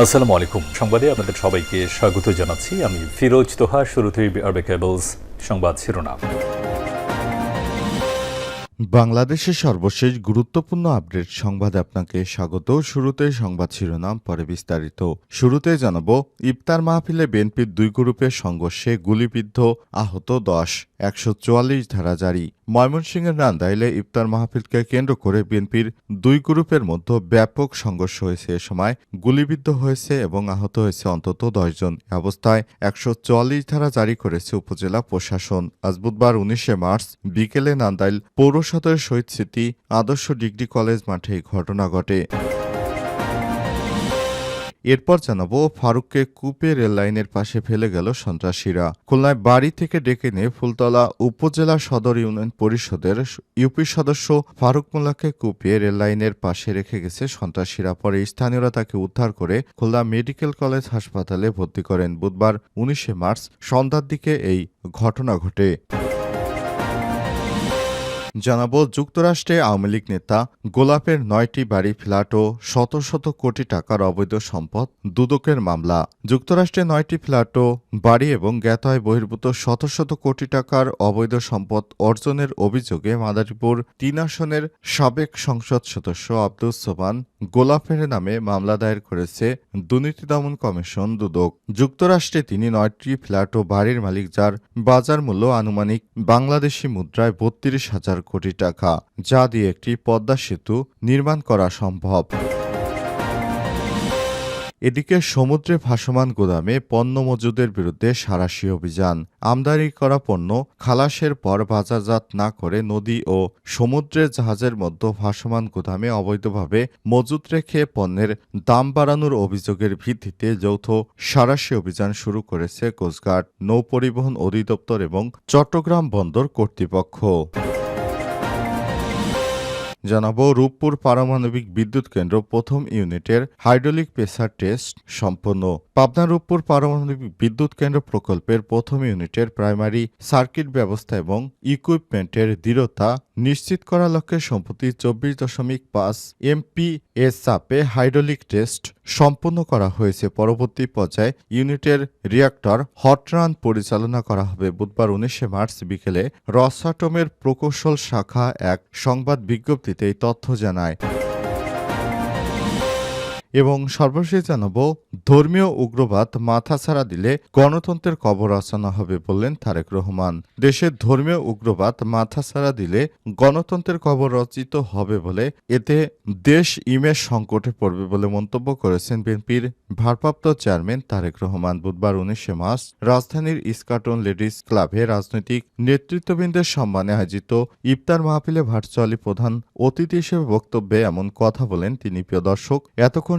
আসসালামু আলাইকুম। সংবাদে আপনাদের সবাইকে স্বাগত জানাচ্ছি। আমি ফিরোজ তোহা, শুরুতেই আরবে কেবলস সংবাদ শিরোনাম। বাংলাদেশের সর্বশেষ গুরুত্বপূর্ণ আপডেট সংবাদে আপনাকে স্বাগত। শুরুতে সংবাদ শিরোনাম, পরে বিস্তারিত। শুরুতে জানাব, ইফতার মাহফিলে বিএনপির দুই গ্রুপের সংঘর্ষে গুলিবিদ্ধ আহত দশ, একশো ধারা জারি। ময়মনসিংহের নান্দাইলে ইফতার মাহফিলকে কেন্দ্র করে বিএনপির দুই গ্রুপের মধ্যে ব্যাপক সংঘর্ষ হয়েছে। এ সময় গুলিবিদ্ধ হয়েছে এবং আহত হয়েছে অন্তত দশজন অবস্থায় একশো চুয়াল্লিশ ধারা জারি করেছে উপজেলা প্রশাসন। আজ বুধবার উনিশে মার্চ বিকেলে নান্দাইল পৌর সদরের শহীদ স্মৃতি আদর্শ ডিগ্রি কলেজ মাঠে ঘটনা ঘটে। এরপর জানাব ফারুককে কুপে রেললাইনের পাশে ফেলে গেল সন্ত্রাসীরা। খুলনায় বাড়ি থেকে ডেকে নিয়ে ফুলতলা উপজেলা সদর ইউনিয়ন পরিষদের ইউপি সদস্য ফারুক মোল্লাকে কুপিয়ে রেললাইনের পাশে রেখে গেছে সন্ত্রাসীরা। পরে স্থানীয়রা তাকে উদ্ধার করে খুলনা মেডিকেল কলেজ হাসপাতালে ভর্তি করেন। বুধবার উনিশে মার্চ সন্ধ্যার দিকে এই ঘটনা ঘটে। জানাব যুক্তরাষ্ট্রে আওয়ামী লীগ নেতা গোলাপের নয়টি বাড়ি ফ্ল্যাট ও শত শত কোটি টাকার অবৈধ সম্পদ দুদকের মামলা। যুক্তরাষ্ট্রে নয়টি ফ্ল্যাট ও বাড়ি এবং জ্ঞাতয় বহির্ভূত শত শত কোটি টাকার অবৈধ সম্পদ অর্জনের অভিযোগে মাদারীপুর তিন আসনের সাবেক সংসদ সদস্য আব্দুস সোবান গোলাপের নামে মামলা দায়ের করেছে দুর্নীতি দমন কমিশন দুদক। যুক্তরাষ্ট্রে তিনি নয়টি ফ্ল্যাট ও বাড়ির মালিক যার বাজার মূল্য আনুমানিক বাংলাদেশি মুদ্রায় বত্রিশ হাজার কোটি টাকা, যা দিয়ে একটি পদ্মা সেতু নির্মাণ করা সম্ভব। এদিকে সমুদ্রে ভাসমান গোদামে পণ্য মজুদের বিরুদ্ধে সারাশি অভিযান। আমদানি করা পণ্য খালাসের পর বাজারজাত না করে নদী ও সমুদ্রের জাহাজের মধ্যে ভাসমান গোদামে অবৈধভাবে মজুত রেখে পণ্যের দাম বাড়ানোর অভিযোগের ভিত্তিতে যৌথ সারাশি অভিযান শুরু করেছে কোস্টগার্ড নৌপরিবহন অধিদপ্তর এবং চট্টগ্রাম বন্দর কর্তৃপক্ষ। জানাব রূপপুর পারমাণবিক বিদ্যুৎ কেন্দ্র প্রথম ইউনিটের হাইড্রোলিক প্রেসার টেস্ট সম্পন্ন। পাবনা রূপপুর পারমাণবিক বিদ্যুৎ কেন্দ্র প্রকল্পের প্রথম ইউনিটের প্রাইমারি সার্কিট ব্যবস্থা এবং ইকুইপমেন্টের দৃঢ়তা নিশ্চিত করার লক্ষ্যে সম্প্রতি চব্বিশ দশমিক পাঁচ এমপি এস চাপে হাইড্রোলিক টেস্ট সম্পন্ন করা হয়েছে। পরবর্তী পর্যায়ে ইউনিটের রিয়াক্টর হট রান পরিচালনা করা হবে। বুধবার উনিশে মার্চ বিকেলে রসাটমের প্রকৌশল শাখা এক সংবাদ বিজ্ঞপ্তিতে এই তথ্য জানায় এবং সর্বশেষ জানাব, ধর্মীয় উগ্রবাদ মাথা ছাড়া দিলে গণতন্ত্রের কবর রচনা হবে বললেন তারেক রহমান। দেশের ধর্মীয় উগ্রবাদ মাথা ছাড়া দিলে গণতন্ত্রের কবর রচিত হবে বলে এতে দেশ ইমেজ সংকটে পড়বে বলে মন্তব্য করেছেন বিএনপির ভারপ্রাপ্ত চেয়ারম্যান তারেক রহমান। বুধবার উনিশে মার্চ রাজধানীর ইস্কাটন লেডিস ক্লাবে রাজনৈতিক নেতৃত্ববৃন্দের সম্মানে আয়োজিত ইফতার মাহফিলে ভার্চুয়ালি প্রধান অতিথি হিসেবে বক্তব্যে এমন কথা বলেন তিনি। প্রিয় দর্শক, এতক্ষণ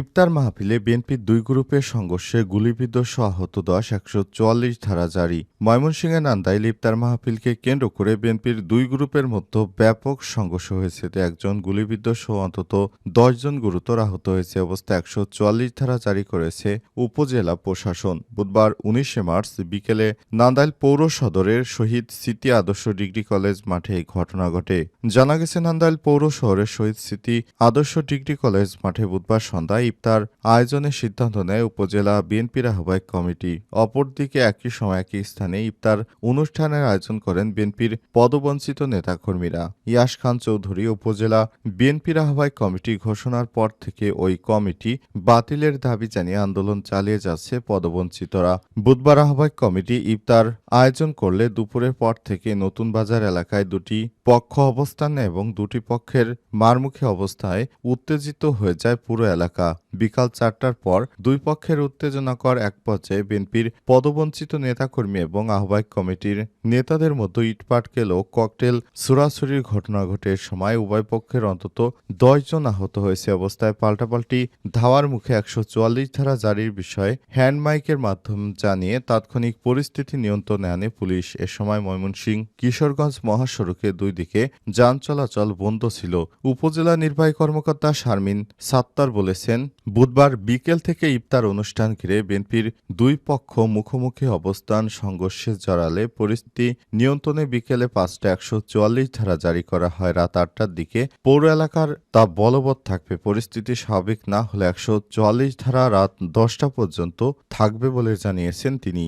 ইফতার মাহফিলে বিএনপির দুই গ্রুপের সংঘর্ষে গুলিবিদ্ধ আহত দশ একশো চুয়াল্লিশ ধারা জারি। ময়মনসিংহে নান্দাইল ইফতার মাহফিলকে কেন্দ্র করে বিএনপির দুই গ্রুপের মধ্যে ব্যাপক সংঘর্ষ হয়েছে। একজন গুলিবিদ্ধ সহ অন্তত দশজন গুরুতর আহত হয়েছে। অবস্থা একশো চুয়াল্লিশ ধারা জারি করেছে উপজেলা প্রশাসন। বুধবার উনিশে মার্চ বিকেলে নান্দাইল পৌর সদরের শহীদ স্মৃতি আদর্শ ডিগ্রি কলেজ মাঠে এই ঘটনা ঘটে। জানা গেছে, নান্দাইল পৌর শহরের শহীদ স্মৃতি আদর্শ ডিগ্রি কলেজ মাঠে বুধবার সন্ধ্যায় ইফতার আয়োজনের সিদ্ধান্ত নেয় উপজেলা বিএনপির আহ্বায়ক কমিটি। অপরদিকে একই সময় একই স্থানে ইফতার অনুষ্ঠানের আয়োজন করেন বিএনপির পদবঞ্চিত নেতাকর্মীরা। ইয়াস খান চৌধুরী উপজেলা বিএনপির আহ্বায়ক কমিটি ঘোষণার পর থেকে ওই কমিটি বাতিলের দাবি জানিয়ে আন্দোলন চালিয়ে যাচ্ছে পদবঞ্চিতরা। বুধবার আহ্বায়ক কমিটি ইফতার আয়োজন করলে দুপুরের পর থেকে নতুন বাজার এলাকায় দুটি পক্ষ অবস্থান এবং দুটি পক্ষের মারমুখী অবস্থায় উত্তেজিত হয়ে যায় পুরো এলাকা। America. বিকাল চারটার পর দুই পক্ষের উত্তেজনাকর এক পর্যায়ে বিএনপির পদবঞ্চিত নেতাকর্মী এবং আহ্বায়ক কমিটির নেতাদের মধ্যে ইটপাটকেল ও ককটেল সুরাসুরির ঘটনা ঘটে সময় উভয় পক্ষের অন্তত দশজন আহত হয়েছে অবস্থায় পাল্টাপাল্টি ধাওয়ার মুখে একশো চুয়াল্লিশ ধারা জারির বিষয়ে হ্যান্ড মাইকের মাধ্যম জানিয়ে তাৎক্ষণিক পরিস্থিতি নিয়ন্ত্রণে আনে পুলিশ। এ সময় ময়মনসিং কিশোরগঞ্জ মহাসড়কে দুই দিকে যান চলাচল বন্ধ ছিল। উপজেলা নির্বাহী কর্মকর্তা শারমিন সাত্তার বলেছেন বুধবার বিকেল থেকে ইফতার অনুষ্ঠান ঘিরে বিএনপির দুই পক্ষ মুখোমুখি অবস্থান সংঘর্ষে জড়ালে পরিস্থিতি নিয়ন্ত্রণে বিকেলে পাঁচটা একশো চুয়াল্লিশ ধারা জারি করা হয়। রাত আটটার দিকে পৌর এলাকার তা বলবৎ থাকবে। পরিস্থিতি স্বাভাবিক না হলে একশো চুয়াল্লিশ ধারা রাত দশটা পর্যন্ত থাকবে বলে জানিয়েছেন তিনি।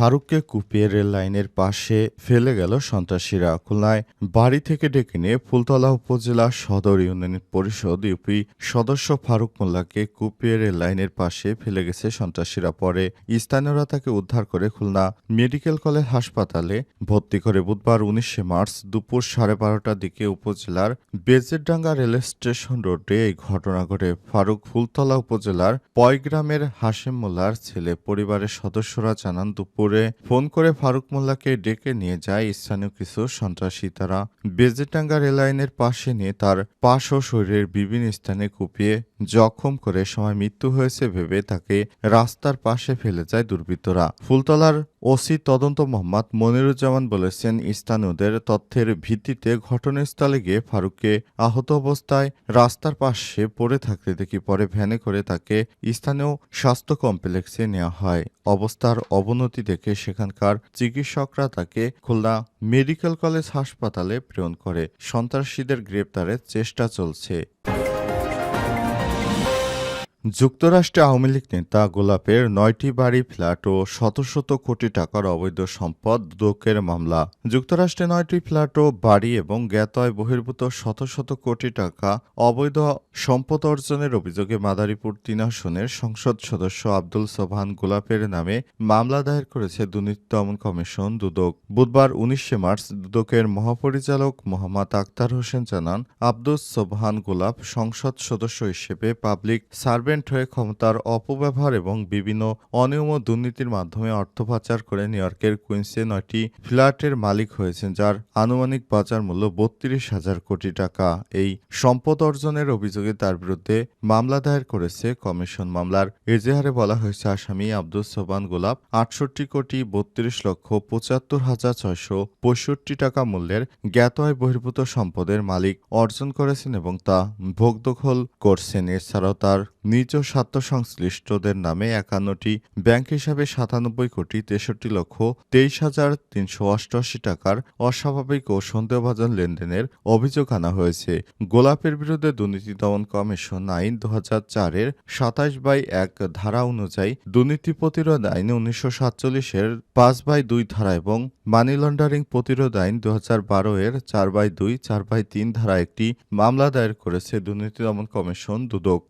ফারুককে কুপিয়ে রেল লাইনের পাশে ফেলে গেল সন্ত্রাসীরা। খুলনায় বাড়ি থেকে ডেকে নিয়ে ফুলতলা উপজেলা সদর ইউনিয়ন পরিষদ ইউপি সদস্য ফারুক মোল্লাকে কুপিয়ে রেল লাইনের পাশে ফেলে গেছে সন্ত্রাসীরা। পরে স্থানীয়রা তাকে উদ্ধার করে খুলনা মেডিকেল কলেজ হাসপাতালে ভর্তি করে বুধবার উনিশে মার্চ দুপুর সাড়ে বারোটার দিকে উপজেলার বেজেরডাঙ্গা রেল স্টেশন রোডে এই ঘটনা ঘটে। ফারুক ফুলতলা উপজেলার পয়গ্রামের হাশেম মোল্লার ছেলে, পরিবারের সদস্যরা জানান, দুপুরে ফোন করে ফারুক মোল্লাকে ডেকে নিয়ে যায় স্থানীয় কিছু সন্ত্রাসী। তারা বেজেটাঙ্গা রেললাইনের পাশে নিয়ে তার পাশ ও শরীরের বিভিন্ন স্থানে কুপিয়ে জখম করে সময় মৃত্যু হয়েছে ভেবে তাকে রাস্তার পাশে ফেলে যায় দুর্বৃত্তরা। ফুলতলার ওসি তদন্ত মোহাম্মদ মনিরুজ্জামান বলেছেন, স্থানীয়দের তথ্যের ভিত্তিতে ঘটনাস্থলে গিয়ে ফারুককে আহত অবস্থায় রাস্তার পাশে পড়ে থাকতে দেখি, পরে ভ্যানে করে তাকে স্থানীয় স্বাস্থ্য কমপ্লেক্সে নেওয়া হয়। অবস্থার অবনতি দেখে সেখানকার চিকিৎসকরা তাকে খুলনা মেডিকেল কলেজ হাসপাতালে প্রেরণ করে। সন্ত্রাসীদের গ্রেপ্তারের চেষ্টা চলছে। যুক্তরাষ্ট্রে আওয়ামী লীগ নেতা গোলাপের নয়টি বাড়ি, ফ্ল্যাট ও শত শত কোটি টাকার অবৈধ সম্পদ দুদকের মামলা। যুক্তরাষ্ট্রে নয়টি ফ্ল্যাট ও বাড়ি এবং জ্ঞাতয় বহির্ভূত শত শত কোটি টাকা অবৈধ সম্পদ অর্জনের অভিযোগে মাদারীপুর তিন আসনের সংসদ সদস্য আব্দুল সোবহান গোলাপের নামে মামলা দায়ের করেছে দুর্নীতি দমন কমিশন দুদক। বুধবার উনিশে মার্চ দুদকের মহাপরিচালক মোহাম্মদ আক্তার হোসেন জানান, আব্দুল সোবহান গোলাপ সংসদ সদস্য হিসেবে পাবলিক সার্ভেন্ট হয়ে ক্ষমতার অপব্যবহার এবং বিভিন্ন অনিয়ম ও দুর্নীতির মাধ্যমে অর্থ পাচার করে নিউ ইয়র্কের কুইন্সে নয়টি ফ্ল্যাটের মালিক হয়েছেন, যার আনুমানিক বাজার মূল্য বত্রিশ হাজার কোটি টাকা। এই সম্পদ অর্জনের অভিযোগে তার বিরুদ্ধে মামলা দায়ের করেছে কমিশন। মামলার এজেহারে বলা হয়েছে, আসামি আব্দুল সোবান গোলাপ আটষট্টি কোটি বত্রিশ লক্ষ পঁচাত্তর হাজার ছয়শো পঁয়ষট্টি টাকা মূল্যের জ্ঞাত আয় বহির্ভূত সম্পদের মালিক অর্জন করেছেন এবং তা ভোগদখল করছেন। এছাড়াও তার নিজ স্বার্থ সংশ্লিষ্টদের নামে একান্নটি ব্যাংক হিসাবে সাতানব্বই কোটি তেষট্টি লক্ষ তেইশ হাজার তিনশো অষ্টআশি টাকার অস্বাভাবিক ও সন্দেহভাজন লেনদেনের অভিযোগ আনা হয়েছে। গোলাপের বিরুদ্ধে দুর্নীতি দমন কমিশন আইন দু হাজার চারের সাতাশ বাই এক ধারা অনুযায়ী দুর্নীতি প্রতিরোধ আইন উনিশশো সাতচল্লিশের পাঁচ বাই দুই ধারা এবং মানি লন্ডারিং প্রতিরোধ আইন দু হাজার বারো এর চার বাই দুই, চার বাই তিন ধারা একটি মামলা দায়ের করেছে দুর্নীতি দমন কমিশন দুদক।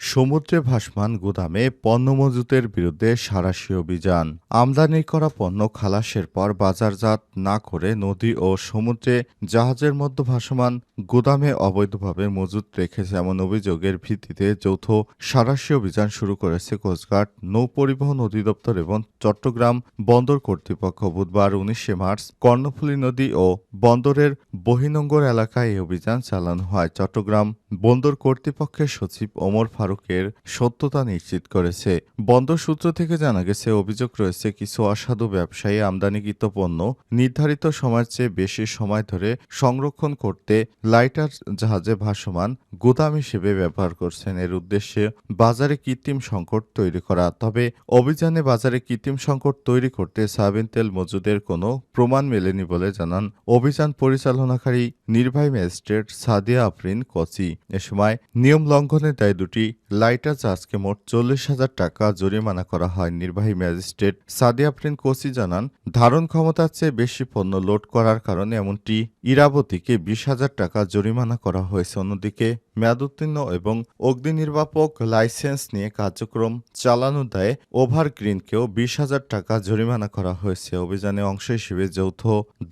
সমুদ্রে ভাসমান গুদামে পণ্য মজুতের বিরুদ্ধে সারাশি অভিযান। আমদানি করা পণ্য খালাসের পর বাজারজাত না করে নদী ও সমুদ্রে জাহাজের মধ্যে ভাসমান গুদামে অবৈধভাবে মজুত রেখেছে এমন অভিযোগের ভিত্তিতে যৌথ সারাশি অভিযান শুরু করেছে কোস্টগার্ড নৌ পরিবহন অধিদপ্তর এবং চট্টগ্রাম বন্দর কর্তৃপক্ষ। বুধবার উনিশে মার্চ কর্ণফুলী নদী ও বন্দরের বহিনঙ্গর এলাকায় এই অভিযান চালানো হয়। চট্টগ্রাম বন্দর কর্তৃপক্ষের সচিব ওমর ফারুকের সত্যতা নিশ্চিত করেছে। বন্দর সূত্র থেকে জানা গেছে, অভিযোগ রয়েছে কিছু অসাধু ব্যবসায়ী আমদানিকৃত পণ্য নির্ধারিত সময়ের চেয়ে বেশি সময় ধরে সংরক্ষণ করতে লাইটার জাহাজে ভাসমান গুদাম হিসেবে ব্যবহার করছেন। এর উদ্দেশ্যে বাজারে কৃত্রিম সংকট তৈরি করা। তবে অভিযানে বাজারে কৃত্রিম সংকট তৈরি করতে সাবিন তেল মজুদের কোনো প্রমাণ মেলেনি বলে জানান অভিযান পরিচালনাকারী নির্বাহী ম্যাজিস্ট্রেট সাদিয়া আফরিন কচি। এ সময় নিয়ম লঙ্ঘনের দায় দুটি লাইটার জাহাজকে মোট চল্লিশ হাজার টাকা জরিমানা করা হয়। নির্বাহী ম্যাজিস্ট্রেট সাদিয়া আফরিন কোসি জানান, ধারণ ক্ষমতার চেয়ে বেশি পণ্য লোড করার কারণে এমনটি ইরাবতীকে বিশ হাজার টাকা জরিমানা করা হয়েছে। অন্যদিকে মেয়াদোত্তীর্ণ এবং অগ্নি নির্বাপক লাইসেন্স নিয়ে কার্যক্রম চালানোর দায়ে ওভারগ্রিনকেও বিশ হাজার টাকা জরিমানা করা হয়েছে। অভিযানে অংশ হিসেবে যৌথ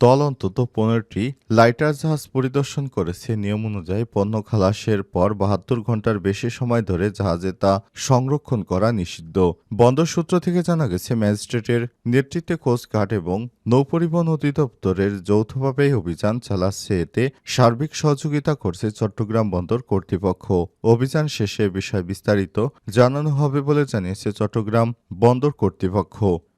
দল অন্তত পনেরোটি লাইটার জাহাজ পরিদর্শন করেছে। নিয়ম অনুযায়ী পণ্য খালাসের পর বাহাত্তর ঘণ্টার বেশি সময় ধরে জাহাজে তা সংরক্ষণ করা নিষিদ্ধ। বন্দর সূত্র থেকে জানা গেছে, ম্যাজিস্ট্রেটের নেতৃত্বে কোস্টগার্ড এবং নৌপরিবহন অধিদপ্তরের যৌথভাবে অভিযান চালাচ্ছে। এতে সার্বিক সহযোগিতা করছে চট্টগ্রাম বন্দর কর্তৃপক্ষ। অভিযান শেষে বিষয়ে বিস্তারিত জানানো হবে বলে জানিয়েছে চট্টগ্রাম বন্দর কর্তৃপক্ষ।